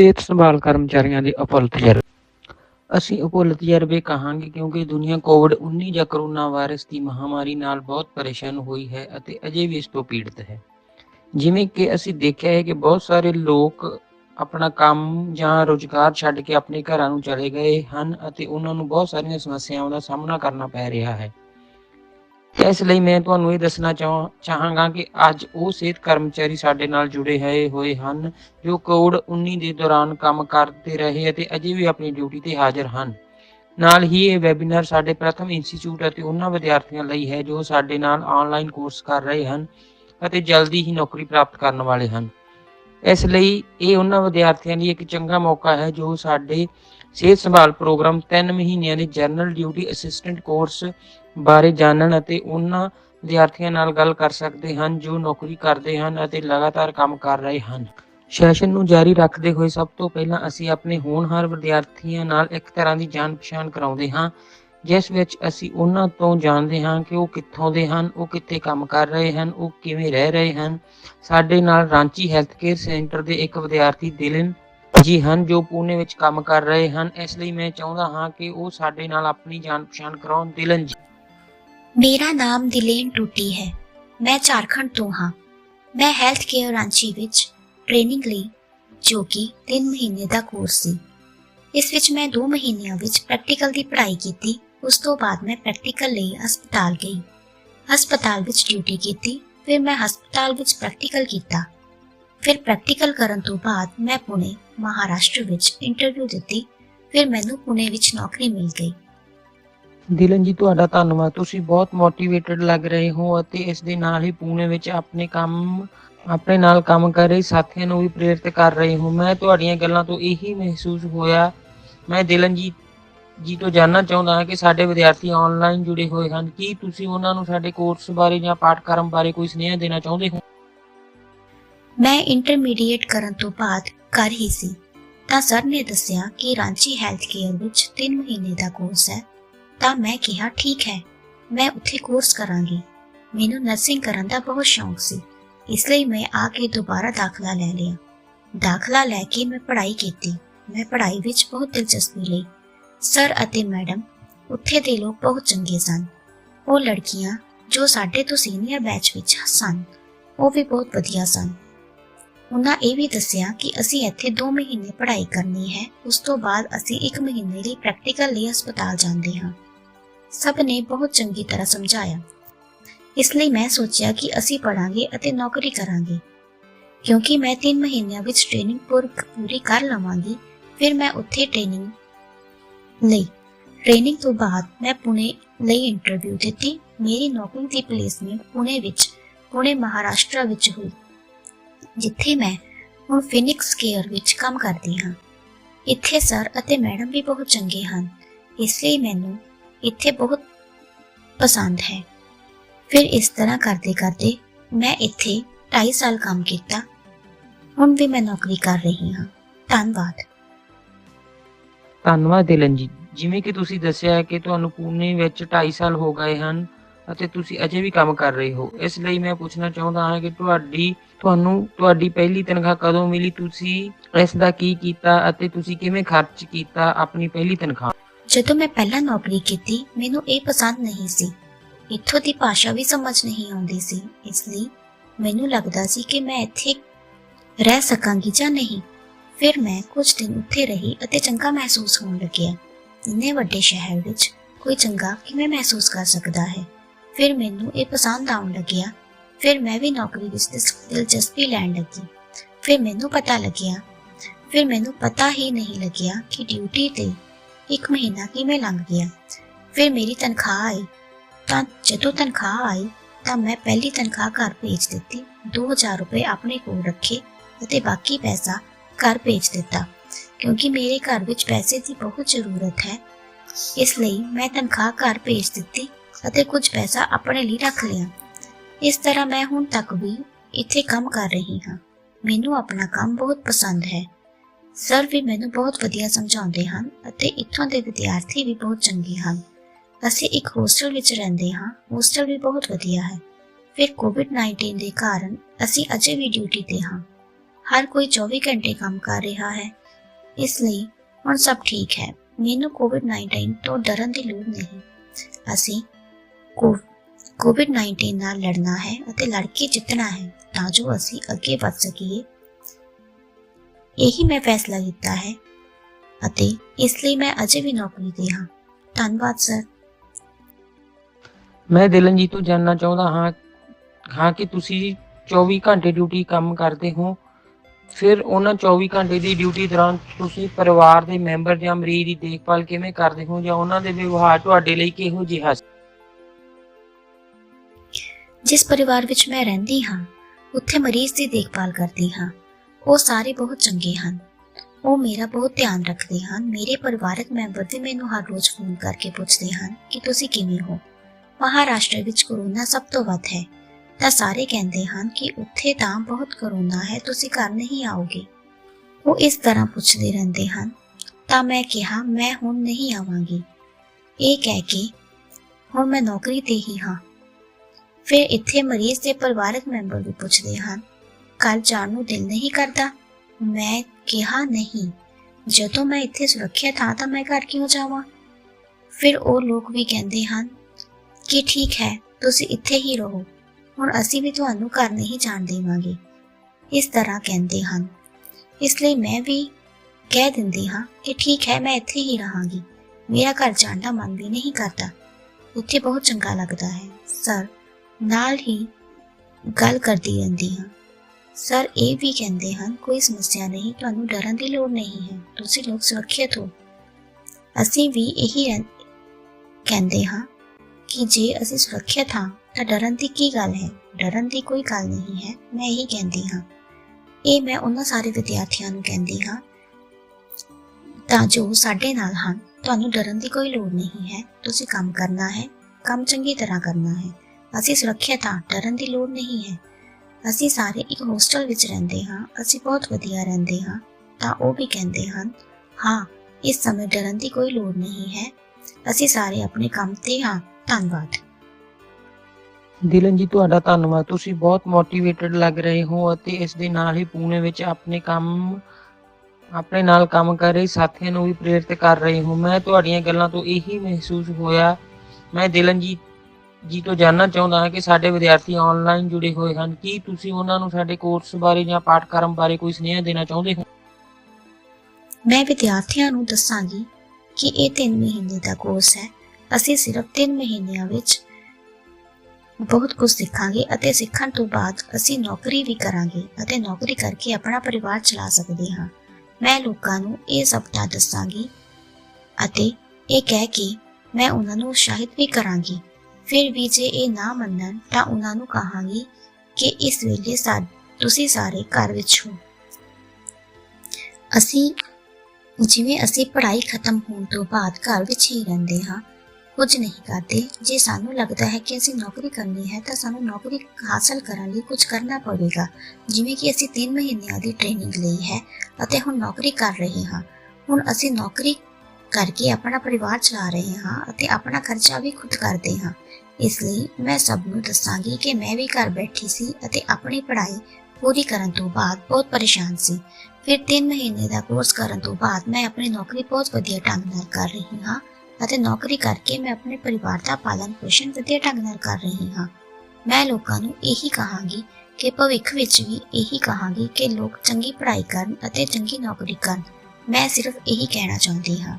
ਸਿਹਤ ਸੰਭਾਲ ਕਰਮਚਾਰੀਆਂ ਦੇ ਅਪਲ ਤਜਰਬੇ। ਅਸੀਂ ਅਪੁੱਲ ਤਜਰਬੇ ਕਹਾਂਗੇ ਕਿਉਂਕਿ ਦੁਨੀਆ ਕੋਵਿਡ-19 ਜਾਂ ਕਰੋਨਾ ਵਾਇਰਸ ਦੀ ਮਹਾਮਾਰੀ ਨਾਲ ਬਹੁਤ ਪਰੇਸ਼ਾਨ ਹੋਈ ਹੈ ਅਤੇ ਅਜੇ ਵੀ ਇਸ ਤੋਂ ਪੀੜਤ ਹੈ। ਜਿਵੇਂ ਕਿ ਅਸੀਂ ਦੇਖਿਆ ਹੈ ਕਿ ਬਹੁਤ ਸਾਰੇ ਲੋਕ ਆਪਣਾ ਕੰਮ ਜਾਂ ਰੁਜ਼ਗਾਰ ਛੱਡ ਕੇ ਆਪਣੇ ਘਰਾਂ ਨੂੰ ਚਲੇ ਗਏ ਹਨ ਅਤੇ ਉਹਨਾਂ ਨੂੰ ਬਹੁਤ ਸਾਰੀਆਂ ਸਮੱਸਿਆਵਾਂ ਦਾ ਸਾਹਮਣਾ ਕਰਨਾ ਪੈ ਰਿਹਾ ਹੈ। ਇਸ ਲਈ ਮੈਂ ਤੁਹਾਨੂੰ ਇਹ ਦੱਸਣਾ ਚਾਹਾਂ, ਚਾਹਾਂਗਾ ਕਿ ਅੱਜ ਉਹ ਸਿਹਤ ਕਰਮਚਾਰੀ ਸਾਡੇ ਨਾਲ ਜੁੜੇ ਹੋਏ ਹੋਏ ਹਨ, ਜੋ ਕੋਵਿਡ-19 ਦੇ ਦੌਰਾਨ ਕੰਮ ਕਰਦੇ ਰਹੇ ਅਤੇ ਅਜੇ ਵੀ ਆਪਣੀ ਡਿਊਟੀ ਤੇ ਹਾਜ਼ਰ ਹਨ। ਨਾਲ ਹੀ ਇਹ ਵੈਬੀਨਾਰ ਸਾਡੇ ਪ੍ਰਥਮ ਇੰਸਟੀਚਿਊਟ ਅਤੇ ਉਹਨਾਂ ਵਿਦਿਆਰਥੀਆਂ ਲਈ ਹੈ, ਜੋ ਸਾਡੇ ਨਾਲ ਆਨਲਾਈਨ ਕੋਰਸ ਕਰ ਰਹੇ ਹਨ ਅਤੇ ਜਲਦੀ ਹੀ ਨੌਕਰੀ ਪ੍ਰਾਪਤ ਕਰਨ ਵਾਲੇ ਹਨ। ਇਸ ਲਈ ਇਹ ਉਹਨਾਂ ਵਿਦਿਆਰਥੀਆਂ ਲਈ ਇੱਕ ਚੰਗਾ ਮੌਕਾ ਹੈ, ਜੋ ਸਾਡੇ ਸਿਹਤ ਸੰਭਾਲ ਪ੍ਰੋਗਰਾਮ 3 ਮਹੀਨਿਆਂ ਦੇ ਜਨਰਲ ਡਿਊਟੀ ਅਸਿਸਟੈਂਟ ਕੋਰਸ ਬਾਰੇ ਜਾਣਨ ਅਤੇ ਉਹਨਾਂ ਵਿਦਿਆਰਥੀਆਂ ਨਾਲ ਗੱਲ ਕਰ ਸਕਦੇ ਹਨ, ਜੋ ਨੌਕਰੀ ਕਰਦੇ ਹਨ ਅਤੇ ਲਗਾਤਾਰ ਕੰਮ ਕਰ ਰਹੇ ਹਨ। ਸੈਸ਼ਨ ਨੂੰ ਜਾਰੀ ਰੱਖਦੇ ਹੋਏ ਸਭ ਤੋਂ ਪਹਿਲਾਂ ਅਸੀਂ ਆਪਣੇ ਹੋਣਹਾਰ ਵਿਦਿਆਰਥੀਆਂ ਨਾਲ ਇੱਕ ਤਰ੍ਹਾਂ ਦੀ ਜਾਣ ਪਛਾਣ ਕਰਾਉਂਦੇ ਹਾਂ, ਜਿਸ ਵਿੱਚ ਅਸੀਂ ਉਹਨਾਂ ਤੋਂ ਜਾਣਦੇ ਹਾਂ ਕਿ ਉਹ ਕਿੱਥੋਂ ਦੇ ਹਨ, ਉਹ ਕਿੱਥੇ ਕੰਮ ਕਰ ਰਹੇ ਹਨ, ਉਹ ਕਿਵੇਂ ਰਹਿ ਰਹੇ ਹਨ। ਸਾਡੇ ਨਾਲ ਰਾਂਚੀ ਹੈਲਥ ਕੇਅਰ ਸੈਂਟਰ ਦੇ ਇੱਕ ਵਿਦਿਆਰਥੀ ਦਿਲਨ ਜੀ ਹਨ, ਜੋ ਪੂਨੇ ਵਿੱਚ ਕੰਮ ਕਰ ਰਹੇ ਹਨ। ਇਸ ਲਈ ਮੈਂ ਚਾਹੁੰਦਾ ਹਾਂ ਕਿ ਉਹ ਸਾਡੇ ਨਾਲ ਆਪਣੀ ਜਾਣ ਪਛਾਣ ਕਰਾਉਣ। ਦਿਲਨ ਜੀ। ਮੇਰਾ ਨਾਮ ਦਿਲੇਨ ਟੂਟੀ ਹੈ। ਮੈਂ ਝਾਰਖੰਡ ਤੋਂ ਹਾਂ। ਮੈਂ ਹੈਲਥ ਕੇਅਰ ਰਾਂਚੀ ਵਿੱਚ ਟ੍ਰੇਨਿੰਗ ਲਈ ਜੋ ਕਿ 3 ਮਹੀਨੇ ਦਾ ਕੋਰਸ ਸੀ। ਇਸ ਵਿੱਚ ਮੈਂ 2 ਮਹੀਨਿਆਂ ਵਿੱਚ ਪ੍ਰੈਕਟੀਕਲ ਦੀ ਪੜ੍ਹਾਈ ਕੀਤੀ। ਉਸ ਤੋਂ ਬਾਅਦ ਮੈਂ ਪ੍ਰੈਕਟੀਕਲ ਲਈ ਹਸਪਤਾਲ ਗਈ। ਹਸਪਤਾਲ ਵਿੱਚ ਡਿਊਟੀ ਕੀਤੀ। ਫਿਰ ਮੈਂ ਹਸਪਤਾਲ ਵਿੱਚ ਪ੍ਰੈਕਟੀਕਲ ਕੀਤਾ। ਫਿਰ ਪ੍ਰੈਕਟੀਕਲ ਕਰਨ ਤੋਂ ਬਾਅਦ ਮੈਂ ਪੁਣੇ, ਮਹਾਰਾਸ਼ਟਰ ਵਿੱਚ ਇੰਟਰਵਿਊ ਦਿੱਤੀ। ਫਿਰ ਮੈਨੂੰ ਪੁਣੇ ਵਿੱਚ ਨੌਕਰੀ ਮਿਲ ਗਈ। ਦਿਲਨ ਜੀ, ਤੁਹਾਡਾ ਧੰਨਵਾਦ। ਤੁਸੀਂ ਬਹੁਤ ਮੋਟੀਵੇਟਡ ਲੱਗ ਰਹੇ ਹੋ ਅਤੇ ਇਸ ਦੇ ਨਾਲ ਹੀ ਪੂਨੇ ਵਿੱਚ ਆਪਣੇ ਕੰਮ, ਆਪਣੇ ਨਾਲ ਕੰਮ ਕਰ ਰਹੇ ਸਾਥੀਆਂ ਨੂੰ ਵੀ ਪ੍ਰੇਰਿਤ ਕਰ ਰਹੇ ਹੋ। ਮੈਂ ਤੁਹਾਡੀਆਂ ਗੱਲਾਂ ਤੋਂ ਇਹੀ ਮਹਿਸੂਸ ਹੋਇਆ। ਮੈਂ ਦਿਲਨ ਜੀ ਜੀ ਤੋਂ ਜਾਣਨਾ ਚਾਹੁੰਦਾ ਹਾਂ ਕਿ ਸਾਡੇ ਵਿਦਿਆਰਥੀ ਆਨਲਾਈਨ ਜੁੜੇ ਹੋਏ ਹਨ। ਕੀ ਤੁਸੀਂ ਉਹਨਾਂ ਨੂੰ ਸਾਡੇ ਕੋਰਸ ਬਾਰੇ ਜਾਂ ਪਾਠਕ੍ਰਮ ਬਾਰੇ ਕੋਈ ਸੁਨੇਹਾ ਦੇਣਾ ਚਾਹੁੰਦੇ ਹੋ? ਮੈਂ ਇੰਟਰਮੀਡੀਏਟ ਕਰਨ ਤੋਂ ਬਾਅਦ ਕਰ ਹੀ ਸੀ। ਤਾਂ ਸਰ ਨੇ ਦੱਸਿਆ ਕਿ ਰਾਂਚੀ ਹੈਲਥ ਕੇਅਰ ਵਿੱਚ 3 ਮਹੀਨੇ ਦਾ ਕੋਰਸ ਹੈ। ਤਾਂ ਮੈਂ ਕਿਹਾ, ਠੀਕ ਹੈ, ਮੈਂ ਉੱਥੇ ਕੋਰਸ ਕਰਾਂਗੀ। ਮੈਨੂੰ ਨਰਸਿੰਗ ਕਰਨ ਦਾ ਬਹੁਤ ਸ਼ੌਂਕ ਸੀ। ਇਸ ਲਈ ਮੈਂ ਆ ਕੇ ਦੁਬਾਰਾ ਦਾਖਲਾ ਲੈ ਲਿਆ। ਦਾਖਲਾ ਲੈ ਕੇ ਮੈਂ ਪੜ੍ਹਾਈ ਕੀਤੀ। ਮੈਂ ਪੜ੍ਹਾਈ ਵਿੱਚ ਬਹੁਤ ਦਿਲਚਸਪੀ ਲਈ। ਸਰ ਅਤੇ ਮੈਡਮ ਉੱਥੇ ਦੇ ਲੋਕ ਬਹੁਤ ਚੰਗੇ ਸਨ। ਉਹ ਲੜਕੀਆਂ ਜੋ ਸਾਡੇ ਤੋਂ ਸੀਨੀਅਰ ਬੈਚ ਵਿੱਚ ਸਨ, ਉਹ ਵੀ ਬਹੁਤ ਵਧੀਆ ਸਨ। ਉਹਨਾਂ ਇਹ ਵੀ ਦੱਸਿਆ ਕਿ ਅਸੀਂ ਇੱਥੇ 2 ਮਹੀਨੇ ਪੜ੍ਹਾਈ ਕਰਨੀ ਹੈ, ਉਸ ਤੋਂ ਬਾਅਦ ਅਸੀਂ 1 ਮਹੀਨੇ ਲਈ ਪ੍ਰੈਕਟੀਕਲ ਲਈ ਹਸਪਤਾਲ ਜਾਂਦੇ ਹਾਂ। ਸਭ ਨੇ ਬਹੁਤ ਚੰਗੀ ਤਰ੍ਹਾਂ ਸਮਝਾਇਆ। ਇਸ ਲਈ ਮੈਂ ਸੋਚਿਆ ਕਿ ਅਸੀਂ ਪੜਾਂਗੇ ਅਤੇ ਨੌਕਰੀ ਕਰਾਂਗੇ। ਕਿਉਂਕਿ ਮੈਂ 3 ਮਹੀਨਿਆਂ ਵਿੱਚ ਟ੍ਰੇਨਿੰਗ ਪੂਰੀ ਕਰ ਲਵਾਂਗੀ, ਫਿਰ ਮੈਂ ਉੱਥੇ ਟ੍ਰੇਨਿੰਗ ਲਈ। ਟ੍ਰੇਨਿੰਗ ਤੋਂ ਬਾਅਦ ਮੈਂ ਪੁਣੇ ਲਈ ਇੰਟਰਵਿਊ ਦਿੱਤੀ। ਮੇਰੀ ਨੌਕਰੀ ਦੀ ਪਲੇਸਮੈਂਟ ਪੁਣੇ ਵਿੱਚ, ਪੁਣੇ ਮਹਾਰਾਸ਼ਟਰ ਵਿੱਚ ਹੋਈ, ਜਿੱਥੇ ਮੈਂ ਹੁਣ ਫਿਨਿਕਸ ਕੇਅਰ ਵਿੱਚ ਕੰਮ ਕਰਦੀ ਹਾਂ। ਇੱਥੇ ਸਰ ਅਤੇ ਮੈਡਮ ਵੀ ਬਹੁਤ ਚੰਗੇ ਹਨ, ਇਸ ਲਈ ਮੈਨੂੰ ਇੱਥੇ ਬਹੁਤ ਪਸੰਦ ਹੈ। ਫਿਰ ਇਸ ਤਰ੍ਹਾਂ ਕਰਦੇ ਕਰਦੇ ਮੈਂ ਇੱਥੇ 2.5 ਸਾਲ ਕੰਮ ਕੀਤਾ। ਹੁਣ ਵੀ ਮੈਂ ਨੌਕਰੀ ਕਰ ਰਹੀ ਹਾਂ। ਧੰਨਵਾਦ। ਧੰਨਵਾਦ, ਦਿਲਨ ਜੀ। ਜਿਵੇਂ ਕਿ ਤੁਸੀਂ ਦੱਸਿਆ ਹੈ ਕਿ ਤੁਹਾਨੂੰ ਪੂਨੇ ਵਿੱਚ 2.5 ਸਾਲ ਹੋ ਗਏ ਹਨ ਅਤੇ ਤੁਸੀਂ ਅਜੇ ਵੀ ਕੰਮ ਕਰ ਰਹੇ ਹੋ। ਇਸ ਲਈ ਮੈਂ ਪੁੱਛਣਾ ਚਾਹੁੰਦਾ ਹਾਂ ਕਿ ਤੁਹਾਡੀ, ਤੁਹਾਨੂੰ, ਤੁਹਾਡੀ ਪਹਿਲੀ ਤਨਖਾਹ ਕਦੋਂ ਮਿਲੀ? ਤੁਸੀਂ ਇਸ ਦਾ ਕੀ ਕੀਤਾ ਅਤੇ ਤੁਸੀਂ ਕਿਵੇਂ ਖਰਚ ਕੀਤਾ ਆਪਣੀ ਪਹਿਲੀ ਤਨਖਾਹ? ਜਦੋਂ ਮੈਂ ਪਹਿਲਾਂ ਨੌਕਰੀ ਕੀਤੀ, ਮੈਨੂੰ ਇਹ ਪਸੰਦ ਨਹੀਂ ਸੀ। ਇੱਥੋਂ ਦੀ ਭਾਸ਼ਾ ਵੀ ਸਮਝ ਨਹੀਂ ਆਉਂਦੀ ਸੀ, ਇਸ ਲਈ ਮੈਨੂੰ ਲੱਗਦਾ ਸੀ ਕਿ ਮੈਂ ਇੱਥੇ ਰਹਿ ਸਕਾਂਗੀ ਜਾਂ ਨਹੀਂ। ਫਿਰ ਮੈਂ ਕੁਝ ਦਿਨ ਉੱਥੇ ਰਹੀ ਅਤੇ ਚੰਗਾ ਮਹਿਸੂਸ ਹੋਣ ਲੱਗਿਆ। ਇੰਨੇ ਵੱਡੇ ਸ਼ਹਿਰ ਵਿੱਚ ਕੋਈ ਚੰਗਾ ਕਿਵੇਂ ਮਹਿਸੂਸ ਕਰ ਸਕਦਾ ਹੈ? ਫਿਰ ਮੈਨੂੰ ਇਹ ਪਸੰਦ ਆਉਣ ਲੱਗਿਆ। ਫਿਰ ਮੈਂ ਵੀ ਨੌਕਰੀ ਵਿੱਚ ਦਿਲਚਸਪੀ ਲੈਣ ਲੱਗੀ। ਫਿਰ ਮੈਨੂੰ ਪਤਾ ਲੱਗਿਆ। ਫਿਰ ਮੈਨੂੰ ਪਤਾ ਹੀ ਨਹੀਂ ਲੱਗਿਆ ਕਿ ਡਿਊਟੀ ਤੇ ਇੱਕ ਮਹੀਨਾ ਕਿਵੇਂ ਲੰਘ ਗਿਆ। ਫਿਰ ਮੇਰੀ ਤਨਖਾਹ ਆਈ। ਤਾਂ ਜਦੋਂ ਤਨਖਾਹ ਆਈ, ਤਾਂ ਮੈਂ ਪਹਿਲੀ ਤਨਖਾਹ ਘਰ ਭੇਜ ਦਿੱਤੀ। 2000 ਰੁਪਏ ਆਪਣੇ ਕੋਲ ਰੱਖੇ ਅਤੇ ਬਾਕੀ ਪੈਸਾ ਘਰ ਭੇਜ ਦਿੱਤਾ। ਕਿਉਂਕਿ ਮੇਰੇ ਘਰ ਵਿੱਚ ਪੈਸੇ ਦੀ ਬਹੁਤ ਜ਼ਰੂਰਤ ਹੈ। ਇਸ ਲਈ ਮੈਂ ਤਨਖਾਹ ਘਰ ਭੇਜ ਦਿੱਤੀ ਅਤੇ ਕੁਝ ਪੈਸਾ ਆਪਣੇ ਲਈ ਰੱਖ ਲਿਆ। ਇਸ ਤਰ੍ਹਾਂ ਮੈਂ ਹੁਣ ਤੱਕ ਵੀ ਇੱਥੇ ਕੰਮ ਕਰ ਰਹੀ ਹਾਂ। ਮੈਨੂੰ ਆਪਣਾ ਕੰਮ ਬਹੁਤ ਪਸੰਦ ਹੈ। ਸਰ, ਵੀ ਮੈਨੂੰ ਬਹੁਤ ਵਧੀਆ ਸਮਝਾਉਂਦੇ ਹਨ ਅਤੇ ਇੱਥੋਂ ਦੇ ਵਿਦਿਆਰਥੀ ਵੀ ਬਹੁਤ ਚੰਗੇ ਹਨ। ਅਸੀਂ ਇੱਕ ਹੋਸਟਲ ਵਿੱਚ ਰਹਿੰਦੇ ਹਾਂ। ਹੋਸਟਲ ਵੀ ਬਹੁਤ ਵਧੀਆ ਹੈ। ਫਿਰ ਕੋਵਿਡ-19 ਦੇ ਕਾਰਨ ਅਸੀਂ ਅਜੇ ਵੀ ਡਿਊਟੀ ਤੇ ਹਾਂ। ਹਰ ਕੋਈ 24 ਘੰਟੇ ਕੰਮ ਕਰ ਰਿਹਾ ਹੈ। ਇਸ ਲਈ ਹੁਣ ਸਭ ਠੀਕ ਹੈ। ਮੈਨੂੰ ਕੋਵਿਡ-19 ਤੋਂ ਡਰਨ ਦੀ ਲੋੜ ਨਹੀਂ। ਅਸੀਂ ਕੋਵਿਡ-19 ਨਾਲ ਲੜਨਾ ਹੈ ਅਤੇ ਲੜ ਕੇ ਜਿੱਤਣਾ ਹੈ ਤਾਂ ਜੋ ਅਸੀਂ ਅੱਗੇ ਵਧ ਸਕੀਏ। ਇਹੀ ਮੈਂ ਫੈਸਲਾ ਕੀਤਾ ਹੈ। ਅਤੇ ਇਸ ਲਈ ਮੈਂ ਅਜੇ ਵੀ ਨੌਕਰੀ ਤੇ ਹਾਂ। ਧੰਨਵਾਦ ਸਰ। ਮੈਂ ਦਿਲਨਜੀਤ ਤੋਂ ਜਾਣਨਾ ਚਾਹੁੰਦਾ ਹਾਂ ਹਾਂ ਕਿ ਤੁਸੀਂ 24 ਘੰਟੇ ਡਿਊਟੀ ਕੰਮ ਕਰਦੇ ਹੋ। ਫਿਰ ਉਹਨਾਂ 24 ਘੰਟੇ ਦੀ ਡਿਊਟੀ ਦੌਰਾਨ ਤੁਸੀਂ ਪਰਿਵਾਰ ਦੇ ਮੈਂਬਰ ਜਾਂ ਮਰੀਜ਼ ਦੀ ਦੇਖਭਾਲ ਕਿਵੇਂ ਕਰਦੇ ਹੋ ਜਾਂ ਉਹਨਾਂ ਦੇ ਵਿਵਹਾਰ ਤੁਹਾਡੇ ਲਈ ਕਿਹੋ ਜਿਹਾ ਸੀ ਜਿਸ ਪਰਿਵਾਰ ਵਿੱਚ ਮੈਂ ਰਹਿੰਦੀ ਹਾਂ ਉੱਥੇ ਮਰੀਜ਼ ਦੀ ਦੇਖਭਾਲ ਕਰਦੀ ਹਾਂ। ਉਹ ਸਾਰੇ ਬਹੁਤ ਚੰਗੇ ਹਨ। ਉਹ ਮੇਰਾ ਬਹੁਤ ਧਿਆਨ ਰੱਖਦੇ ਹਨ। ਮੇਰੇ ਪਰਿਵਾਰਕ ਮੈਂਬਰ ਵੀ ਮੈਨੂੰ ਹਰ ਰੋਜ਼ ਫੋਨ ਕਰਕੇ ਪੁੱਛਦੇ ਹਨ ਕਿ ਤੁਸੀਂ ਕਿਵੇਂ ਹੋ? ਮਹਾਰਾਸ਼ਟਰ ਵਿੱਚ ਕਰੋਨਾ ਸਭ ਤੋਂ ਵੱਧ ਹੈ। ਤਾਂ ਸਾਰੇ ਕਹਿੰਦੇ ਹਨ ਕਿ ਉੱਥੇ ਤਾਂ ਬਹੁਤ ਕਰੋਨਾ ਹੈ, ਤੁਸੀਂ ਘਰ ਨਹੀਂ ਆਓਗੇ। ਉਹ ਇਸ ਤਰ੍ਹਾਂ ਪੁੱਛਦੇ ਰਹਿੰਦੇ ਹਨ। ਤਾਂ ਮੈਂ ਕਿਹਾ, ਮੈਂ ਹੁਣ ਨਹੀਂ ਆਵਾਂਗੀ। ਇਹ ਕਹਿ ਕੇ ਹੁਣ ਮੈਂ ਨੌਕਰੀ ਤੇ ਹੀ ਹਾਂ। ਫਿਰ ਇੱਥੇ ਮਰੀਜ਼ ਦੇ ਪਰਿਵਾਰਕ ਮੈਂਬਰ ਵੀ ਪੁੱਛਦੇ ਹਨ ਘਰ ਜਾਣ ਨੂੰ ਦਿਲ ਨਹੀਂ ਕਰਦਾ। ਮੈਂ ਕਿਹਾ, ਨਹੀਂ, ਜਦੋਂ ਮੈਂ ਇੱਥੇ ਸੁਰੱਖਿਅਤ ਹਾਂ ਤਾਂ ਮੈਂ ਘਰ ਕਿਉਂ ਜਾਵਾਂ? ਫਿਰ ਉਹ ਲੋਕ ਵੀ ਕਹਿੰਦੇ ਹਨ ਕਿ ਠੀਕ ਹੈ, ਤੁਸੀਂ ਇੱਥੇ ਹੀ ਰਹੋ। ਹੁਣ ਅਸੀਂ ਵੀ ਤੁਹਾਨੂੰ ਘਰ ਨਹੀਂ ਜਾਣ ਦੇਵਾਂਗੇ। ਇਸ ਤਰ੍ਹਾਂ ਕਹਿੰਦੇ ਹਨ। ਇਸ ਲਈ ਮੈਂ ਵੀ ਕਹਿ ਦਿੰਦੀ ਹਾਂ ਕਿ ਠੀਕ ਹੈ, ਮੈਂ ਇੱਥੇ ਹੀ ਰਹਾਂਗੀ। ਮੇਰਾ ਘਰ ਜਾਣ ਦਾ ਮਨ ਵੀ ਨਹੀਂ ਕਰਦਾ। ਉੱਥੇ ਬਹੁਤ ਚੰਗਾ ਲੱਗਦਾ ਹੈ। ਸਰ, ਨਾਲ ਹੀ ਗੱਲ ਕਰਦੀ ਰਹਿੰਦੀ ਹਾਂ। ਸਰ, ਇਹ ਵੀ ਕਹਿੰਦੇ ਹਨ, ਕੋਈ ਸਮੱਸਿਆ ਨਹੀਂ, ਤੁਹਾਨੂੰ ਡਰਨ ਦੀ ਲੋੜ ਨਹੀਂ ਹੈ, ਤੁਸੀਂ ਲੋਕ ਸੁਰੱਖਿਅਤ ਹੋ। ਅਸੀਂ ਵੀ ਇਹੀ ਰਹਿ- ਕਹਿੰਦੇ ਹਾਂ ਕਿ ਜੇ ਅਸੀਂ ਸੁਰੱਖਿਅਤ ਹਾਂ, ਤਾਂ ਡਰਨ ਦੀ ਕੀ ਗੱਲ ਹੈ? ਡਰਨ ਦੀ ਕੋਈ ਗੱਲ ਨਹੀਂ ਹੈ, ਮੈਂ ਇਹੀ ਕਹਿੰਦੀ ਹਾਂ। ਇਹ ਮੈਂ ਉਹਨਾਂ ਸਾਰੇ ਵਿਦਿਆਰਥੀਆਂ ਨੂੰ ਕਹਿੰਦੀ ਹਾਂ, ਤਾਂ ਜੋ ਸਾਡੇ ਨਾਲ ਹਨ। ਤੁਹਾਨੂੰ ਡਰਨ ਦੀ ਕੋਈ ਲੋੜ ਨਹੀਂ ਹੈ, ਤੁਸੀਂ ਕੰਮ ਕਰਨਾ ਹੈ, ਕੰਮ ਚੰਗੀ ਤਰ੍ਹਾਂ ਕਰਨਾ ਹੈ। ਅਸੀਂ ਸੁਰੱਖਿਅਤ ਹਾਂ, ਡਰਨ ਦੀ ਲੋੜ ਨਹੀਂ ਹੈ। ਅਸੀਂ ਸਾਰੇ ਇੱਕ ਹੋਸਟਲ ਵਿੱਚ ਰਹਿੰਦੇ ਹਾਂ, ਅਸੀਂ ਬਹੁਤ ਵਧੀਆ ਰਹਿੰਦੇ ਹਾਂ। ਤਾਂ ਉਹ ਵੀ ਕਹਿੰਦੇ ਹਨ, ਹਾਂ, ਇਸ ਸਮੇਂ ਡਰਨ ਦੀ ਕੋਈ ਲੋੜ ਨਹੀਂ ਹੈ। ਅਸੀਂ ਸਾਰੇ ਆਪਣੇ ਕੰਮ ਤੇ ਹਾਂ। ਧੰਨਵਾਦ। ਦਿਲਨ ਜੀ, ਤੁਹਾਡਾ ਧੰਨਵਾਦ। ਤੁਸੀਂ ਬਹੁਤ ਮੋਟੀਵੇਟਡ ਲੱਗ ਰਹੇ ਹੋ ਅਤੇ ਇਸ ਦੇ ਨਾਲ ਹੀ ਪੂਨੇ ਵਿੱਚ ਆਪਣੇ ਕੰਮ, ਆਪਣੇ ਨਾਲ ਕੰਮ ਕਰ ਰਹੇ ਸਾਥੀਆਂ ਨੂੰ ਵੀ ਪ੍ਰੇਰਿਤ ਕਰ ਰਹੇ ਹੋ। ਮੈਂ ਤੁਹਾਡੀਆਂ ਗੱਲਾਂ ਤੋਂ ਇਹੀ ਮਹਿਸੂਸ ਹੋਇਆ। ਮੈਂ ਦਿਲਨ ਜੀ ਜੀ ਤੋਂ ਜਾਣਨਾ ਚਾਹੁੰਦਾ ਹਾਂ ਕਿ ਸਾਡੇ ਵਿਦਿਆਰਥੀ ਆਨਲਾਈਨ ਜੁੜੇ ਹੋਏ ਹਨ। ਕੀ ਤੁਸੀਂ ਉਹਨਾਂ ਨੂੰ ਸਾਡੇ ਕੋਰਸ ਬਾਰੇ ਜਾਂ ਪਾਠਕ੍ਰਮ ਬਾਰੇ ਕੋਈ ਸੁਨੇਹਾ ਦੇਣਾ ਚਾਹੁੰਦੇ ਹੋ? ਮੈਂ ਵਿਦਿਆਰਥੀਆਂ ਨੂੰ ਦੱਸਾਂਗੀ ਕਿ ਇਹ 3 ਮਹੀਨੇ ਦਾ ਕੋਰਸ ਹੈ। ਅਸੀਂ ਸਿਰਫ 3 ਮਹੀਨਿਆਂ ਵਿੱਚ ਬਹੁਤ ਕੁਝ ਸਿੱਖਾਂਗੇ ਅਤੇ ਸਿੱਖਣ ਤੋਂ ਬਾਅਦ ਅਸੀਂ ਨੌਕਰੀ ਵੀ ਕਰਾਂਗੇ ਅਤੇ ਨੌਕਰੀ ਕਰਕੇ ਆਪਣਾ ਪਰਿਵਾਰ ਚਲਾ ਸਕਦੇ ਹਾਂ। ਮੈਂ ਲੋਕਾਂ ਨੂੰ ਇਹ ਸਭ ਤਾਂ ਦੱਸਾਂਗੀ ਅਤੇ ਇਹ ਕਹਿ ਕੇ ਮੈਂ ਉਹਨਾਂ ਨੂੰ ਉਤਸ਼ਾਹਿਤ ਵੀ ਕਰਾਂਗੀ। ਫਿਰ ਵੀ ਜੇ ਇਹ ਨਾ ਮੰਨਣ ਤਾਂ ਉਹਨਾਂ ਨੂੰ ਕਹਾਂਗੀ ਕਿ ਇਸ ਵੇਲੇ ਸਾ, ਤੁਸੀਂ ਸਾਰੇ ਘਰ ਵਿੱਚ ਹੋ। ਅਸੀਂ ਜਿਵੇਂ ਅਸੀਂ ਪੜ੍ਹਾਈ ਖਤਮ ਹੋਣ ਤੋਂ ਬਾਅਦ ਘਰ ਵਿੱਚ ਹੀ ਰਹਿੰਦੇ ਹਾਂ, ਕੁਝ ਨਹੀਂ ਕਰਦੇ। ਜੇ ਸਾਨੂੰ ਲੱਗਦਾ ਹੈ ਕਿ ਅਸੀਂ ਨੌਕਰੀ ਕਰਨੀ ਹੈ ਤਾਂ ਸਾਨੂੰ ਨੌਕਰੀ ਹਾਸਲ ਕਰਨ ਲਈ ਕੁਝ ਕਰਨਾ ਪਵੇਗਾ। ਜਿਵੇਂ ਕਿ ਅਸੀਂ 3 ਮਹੀਨਿਆਂ ਦੀ ਟ੍ਰੇਨਿੰਗ ਲਈ ਹੈ ਅਤੇ ਹੁਣ ਨੌਕਰੀ ਕਰ ਰਹੇ ਹਾਂ। ਹੁਣ ਅਸੀਂ ਨੌਕਰੀ ਕਰਕੇ ਆਪਣਾ ਪਰਿਵਾਰ ਚਲਾ ਰਹੇ ਹਾਂ ਅਤੇ ਆਪਣਾ ਖਰਚਾ ਵੀ ਖੁਦ ਕਰਦੇ ਹਾਂ। ਇਸ ਲਈ ਮੈਂ ਸਭ ਨੂੰ ਦੱਸਾਂਗੀ ਕਿ ਮੈਂ ਵੀ ਘਰ ਬੈਠੀ ਸੀ ਅਤੇ ਆਪਣੀ ਪੜ੍ਹਾਈ ਪੂਰੀ ਕਰਨ ਤੋਂ ਬਾਅਦ ਬਹੁਤ ਪਰੇਸ਼ਾਨ ਸੀ। ਫਿਰ 3 ਮਹੀਨੇ ਦਾ ਕੋਰਸ ਕਰਨ ਤੋਂ ਬਾਅਦ ਮੈਂ ਆਪਣੀ ਨੌਕਰੀ ਬਹੁਤ ਵਧੀਆ ਢੰਗ ਨਾਲ ਕਰ ਰਹੀ ਹਾਂ ਅਤੇ ਨੌਕਰੀ ਕਰਕੇ ਮੈਂ ਆਪਣੇ ਪਰਿਵਾਰ ਦਾ ਪਾਲਣ ਪੋਸ਼ਣ ਵਧੀਆ ਢੰਗ ਨਾਲ ਕਰ ਰਹੀ ਹਾਂ। ਮੈਂ ਲੋਕਾਂ ਨੂੰ ਇਹੀ ਕਹਾਂਗੀ ਕਿ ਭਵਿੱਖ ਵਿੱਚ ਵੀ ਇਹੀ ਕਹਾਂਗੀ ਕਿ ਲੋਕ ਚੰਗੀ ਪੜ੍ਹਾਈ ਕਰਨ ਅਤੇ ਚੰਗੀ ਨੌਕਰੀ ਕਰਨ। ਮੈਂ ਸਿਰਫ ਇਹੀ ਕਹਿਣਾ ਚਾਹੁੰਦੀ ਹਾਂ।